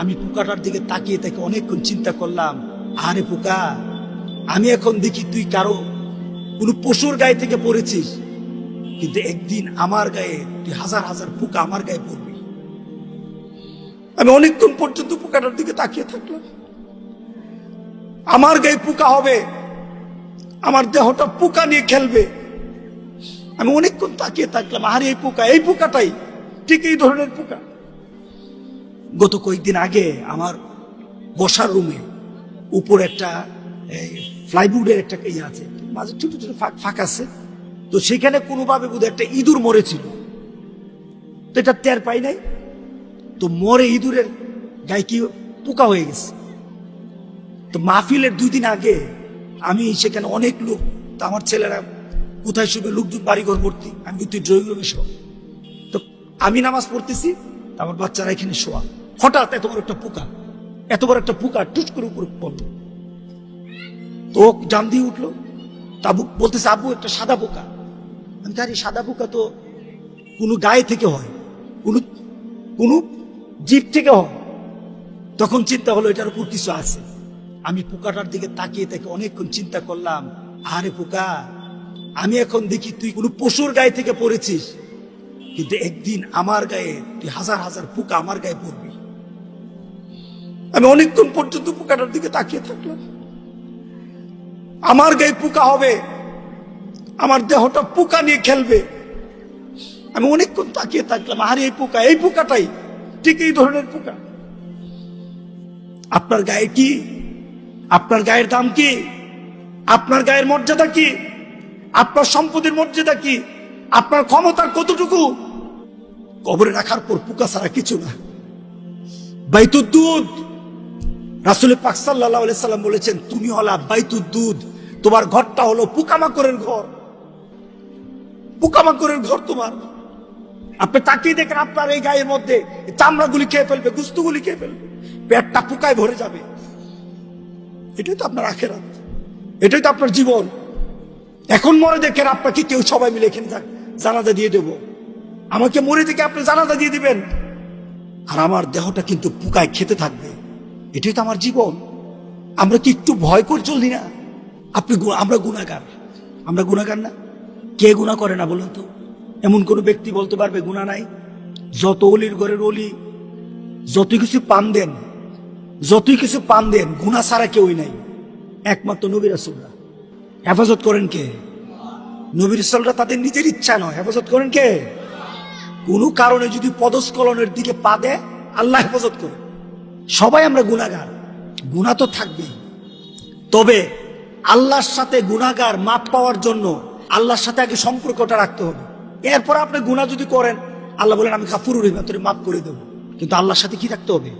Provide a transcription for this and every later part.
আমি পোকাটার দিকে তাকিয়ে তাকে অনেকক্ষণ চিন্তা করলাম, আরে পোকা, আমি এখন দেখি তুই কারও, কোনো পশুর গায়ে থেকে পড়েছিস। কিন্তু একদিন আমার গায়ে, তুই হাজার হাজার পোকা আমার গায়ে পড়বি। আমি অনেকক্ষণ পর্যন্ত পোকাটার দিকে তাকিয়ে থাকলাম। আমার গায়ে পোকা হবে, আমার দেহটা পোকা নিয়ে খেলবে। আমি অনেকক্ষণ তাকিয়ে থাকলাম, আরে এই পোকা, এই পোকাটাই ঠিক এই ধরনের পোকা। গত কয়েকদিন আগে আমার বসার রুমে উপর একটা ফ্লাইবোর্ডের একটা ইয়ে আছে, মাঝে ছোট ছোট ফাঁক ফাঁক আছে। তো সেখানে কোনোভাবে বোধ একটা ইঁদুর মরেছিল। তো এটা টের পাই নাই। তো মরে ইঁদুরের গায়ে কি পোকা হয়ে গেছে। তো মাহফিলের দুই দিন আগে আমি সেখানে অনেক লোক, তো আমার ছেলেরা কোথায় শুবে, লোকজন বাড়িঘর ভর্তি, আমি তুই ড্রয়িং রুমে শোয়া। তো আমি নামাজ পড়তেছি আমার বাচ্চারা এখানে শোয়া। হঠাৎ এত বড় একটা পোকা, এত বড় একটা পোকা টুস করে উপরে পড়ল। তো জাম দিয়ে উঠল। তাবু বলতেছে আব্বু একটা সাদা পোকা। আমি জানি সাদা পোকা তো কোনো গায়ে থেকে হয়, কোনো কোনো জীব থেকে হয়। তখন চিন্তা হলো, এটার উপর কিছু আছে। আমি পোকাটার দিকে তাকিয়ে তাকে অনেকক্ষণ চিন্তা করলাম, আরে, পোকা, আমি এখন দেখি তুই কোনো পশুর গায়ে থেকে পড়েছিস, কিন্তু একদিন আমার গায়ে, তুই হাজার হাজার পোকা আমার গায়ে পড়বি। আমি অনেকক্ষণ পর্যন্ত পোকাটার দিকে তাকিয়ে থাকলাম। আমার গায়ে পোকা হবে, আমার দেহটা পোকা নিয়ে খেলবে। আমি অনেকক্ষণ তাকিয়ে থাকলাম, আর এই পোকা, এই পোকাটাই, ঠিক এই ধরনের পোকা। আপনার গায়ে কি? আপনার গায়ের দাম কি? আপনার গায়ের মর্যাদা কি? আপনার সম্পদের মর্যাদা কি? আপনার ক্ষমতা কতটুকু? কবরে রাখার পর পোকা ছাড়া কিছু না। বাইতুদ্দুদ রাসুল পাক সাল্লাহ সাল্লাম বলেছেন, তুমি হলা দুধ তোমার ঘরটা হলো পোকামাকড়ের ঘর। পোকামাকড়ের ঘর তোমার। আপনি তাকিয়ে দেখেন আপনার এই গায়ের মধ্যে চামড়াগুলি খেয়ে ফেলবে, গুস্তুগুলি খেয়ে ফেলবে। পেটটা পোকায় ভরে যাবে। এটাই তো আপনার আখেরাত। এটাই তো আপনার জীবন। এখন মরে দেখেন আপনাকে কেউ সবাই মিলে এখানে যাক জানাজা দিয়ে দেব। আমাকে মরে দেখে আপনি জানাজা দিয়ে দিবেন। আর আমার দেহটা কিন্তু পোকায় খেতে থাকবে। এটাই তো আমার জীবন। আমরা কি একটু ভয় করে চলি না? আপনি আমরা গুণাগার। আমরা গুণাগার না? কে গুণা করে না বলুন তো? এমন কোনো ব্যক্তি বলতে পারবে গুণা নাই? যত অলির ঘরের অলি যত কিছু পান দেন, যতই কিছু পান দেন, গুণা ছাড়া কেউই নাই। একমাত্র নবীর রাসুলরা। হেফাজত করেন কে? নবীর রাসূলরা তাদের নিজের ইচ্ছা নয়। হেফাজত করেন কে? কোনো কারণে যদি পদস্খলনের দিকে পা দেয়, আল্লাহ হেফাজত করে সবাই আমরা গুণাগার গুণা তো থাকবেই। তবে আল্লাহর সাথে গুণাগার মাপ পাওয়ার জন্য আল্লাহর সাথে আগে সম্পর্কটা রাখতে হবে। এরপর আপনি গুণা যদি করেন, আল্লাহ বলেন, আমি কাপুর তোরে মাফ করে দেবো। কিন্তু আল্লাহর সাথে কি রাখতে হবে?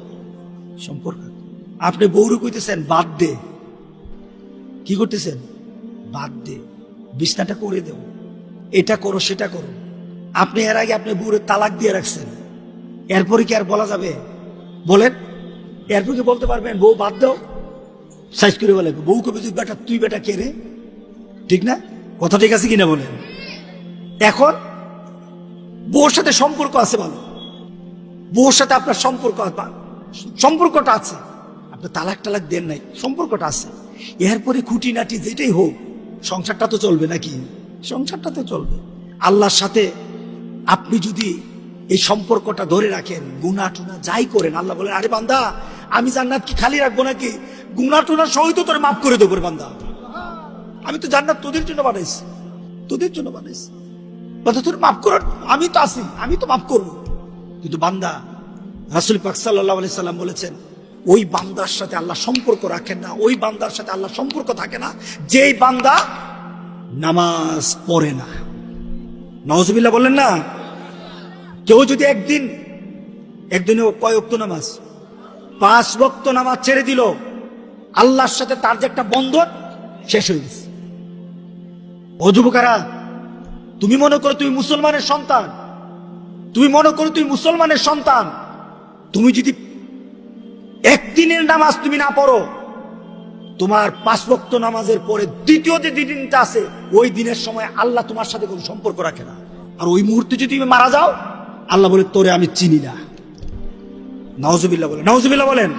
সম্পর্ক। আপনি বৌরু কইতেছেন, বাদ দে। কি করতেছেন? বাদ দে। বিছনাটা করে দেব। এটা করো, সেটা করো। আপনি এর আগে আপনি বউরে তালাক দিয়ে রাখছেন। এরপরে কি আর বলা যাবে? বলেন এরপর কি বলতে পারবেন, বউ বাদ দাও। সাইজ করে বলে, বউ কবে তুই বেটা তুই বেটা কে রে? ঠিক না? কথা ঠিক আছে কিনা বলেন? এখন, বউর সাথে সম্পর্ক আছে ভালো বউর সাথে আপনার সম্পর্ক সম্পর্কটা আছে। আপনার তালাক টালাক দেন নাই, সম্পর্কটা আছে। এরপরে খুঁটিনাটি যেটাই হোক, সংসারটা তো চলবে নাকি? সংসারটা তো চলবে। আল্লাহর সাথে আপনি যদি এই সম্পর্কটা ধরে রাখেন গুনা টুনা যাই করেন, আল্লাহ বলেন, আরে বান্দা আমি জান্নাত কি খালি রাখব নাকি? গুনা টুনা সহিত তোরে মাফ করে দেবো বান্দা। আমি তো জান্নাত তোদের জন্য বানাইছি। তোদের জন্য বানাইছি। বান্দা, তোর মাফ করার আমি তো আছি, আমি তো মাফ করব। কিন্তু বান্দা, রাসুল পাক সাল্লাহ আলি সাল্লাম বলেছেন, ওই বান্দার সাথে আল্লাহ সম্পর্ক রাখেন না। ওই বান্দার সাথে আল্লাহ সম্পর্ক থাকে না। যেই বান্দা নামাজ পড়ে না। নওয়াজবিল্লাহ বললেন না? কেউ যদি একদিন একদিনে কয় অক্ত নামাজ? পাঁচ বক্ত নামাজ ছেড়ে দিল। আল্লাহর সাথে তার যে একটা বন্ধন, শেষ হয়ে গেছে। ও যুবকারা, তুমি মনে করো তুমি মুসলমানের সন্তান। তুমি মনে করো তুমি মুসলমানের সন্তান। তুমি যদি একদিনের নামাজ তুমি না পড়ো, তোমার পাঁচ নামাজের পরে দ্বিতীয় যে দিনটা আছে, ওই দিনের সময় আল্লাহ তোমার সাথে কোনো সম্পর্ক রাখে না। আর ওই মুহূর্তে যদি তুমি মারা যাও, আল্লাহ বলে, তোরে আমি চিনি না। নওজুবিল্লাহ বলেন। নওয়াজুবিল্লাহ বলেন।